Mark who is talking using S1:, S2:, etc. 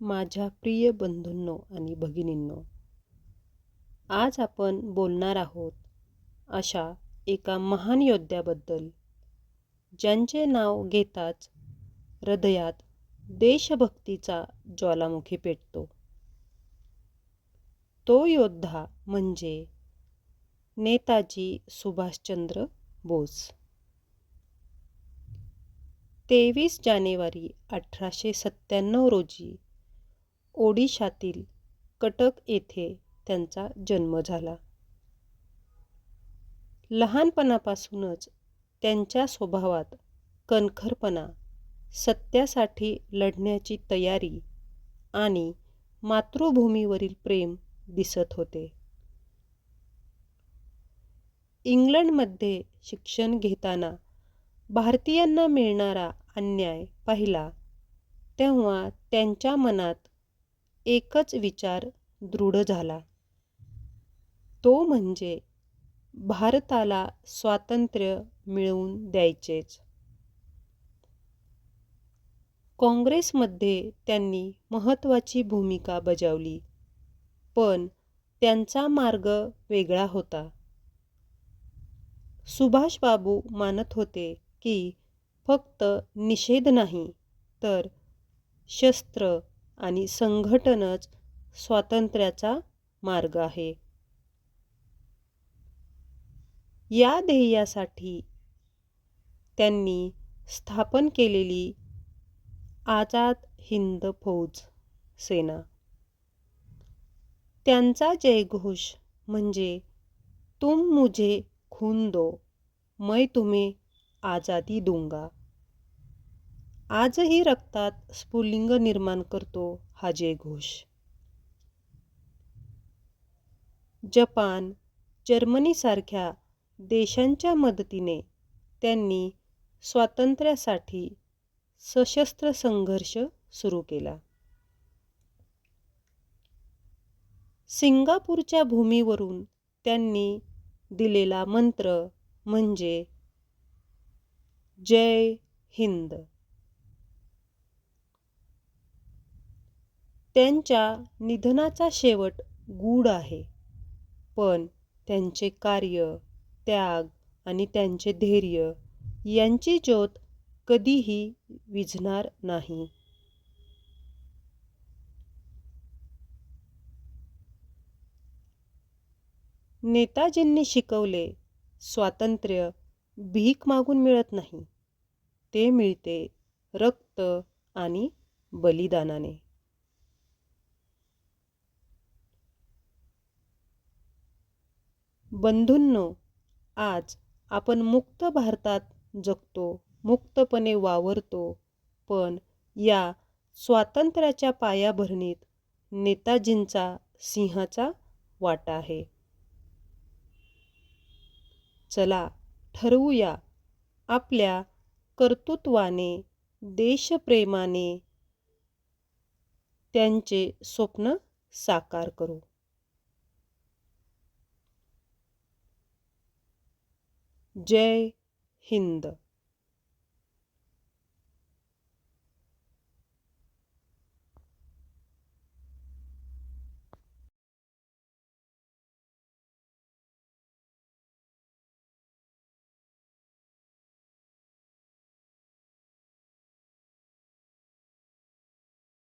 S1: माझ्या प्रिय बंधूंनो आणि भगिनींनो आज आपण बोलणार आहोत अशा एका महान योद्ध्याबद्दल ज्यांचे नाव घेताच हृदयात देशभक्तीचा ज्वालामुखी पेटतो. तो योद्धा म्हणजे नेताजी सुभाषचंद्र बोस. तेवीस जानेवारी अठराशे सत्त्याण्णव रोजी ओडिशातील कटक येथे त्यांचा जन्म झाला. लहानपणापासूनच त्यांच्या स्वभावात कणखरपणा सत्यासाठी लढण्याची तयारी आणि मातृभूमीवरील प्रेम दिसत होते. इंग्लंडमध्ये शिक्षण घेताना भारतीयांना मिळणारा अन्याय पाहिला तेव्हा त्यांच्या मनात एकच विचार दृढ झाला. तो म्हणजे भारताला स्वातंत्र्य मिळवून द्यायचेच. काँग्रेसमध्ये त्यांनी महत्त्वाची भूमिका बजावली पण त्यांचा मार्ग वेगळा होता. सुभाषबाबू मानत होते की फक्त निषेध नाही तर शस्त्र आणि संघटनच स्वातंत्र्याचा मार्ग आहे. या ध्येयासाठी त्यांनी स्थापन केलेली आझाद हिंद फौज सेना. त्यांचा जयघोष म्हणजे तुम मुझे खून दो मैं तुम्हें आजादी दूंगा. आजही रक्तात स्फुलिंग निर्माण करतो हा जयघोष जपान जर्मनीसारख्या देशांच्या मदतीने त्यांनी स्वातंत्र्यासाठी सशस्त्र संघर्ष सुरू केला. सिंगापूरच्या भूमीवरून त्यांनी दिलेला मंत्र म्हणजे जय हिंद. त्यांच्या निधनाचा शेवट गूढ आहे. पण त्यांचे कार्य त्याग आणि त्यांचे धैर्य यांची ज्योत कधीही विझणार नाही. नेताजींनी शिकवले स्वातंत्र्य भीक मागून मिळत नाही. ते मिळते रक्त आणि बलिदानाने. बंधूंनो आज आपण मुक्त भारतात जगतो मुक्तपणे वावरतो पण या स्वातंत्र्याच्या पायाभरणीत नेताजींचा सिंहाचा वाटा आहे. चला ठरवूया आपल्या कर्तृत्वाने देशप्रेमाने त्यांचे स्वप्न साकार करू. जय हिंद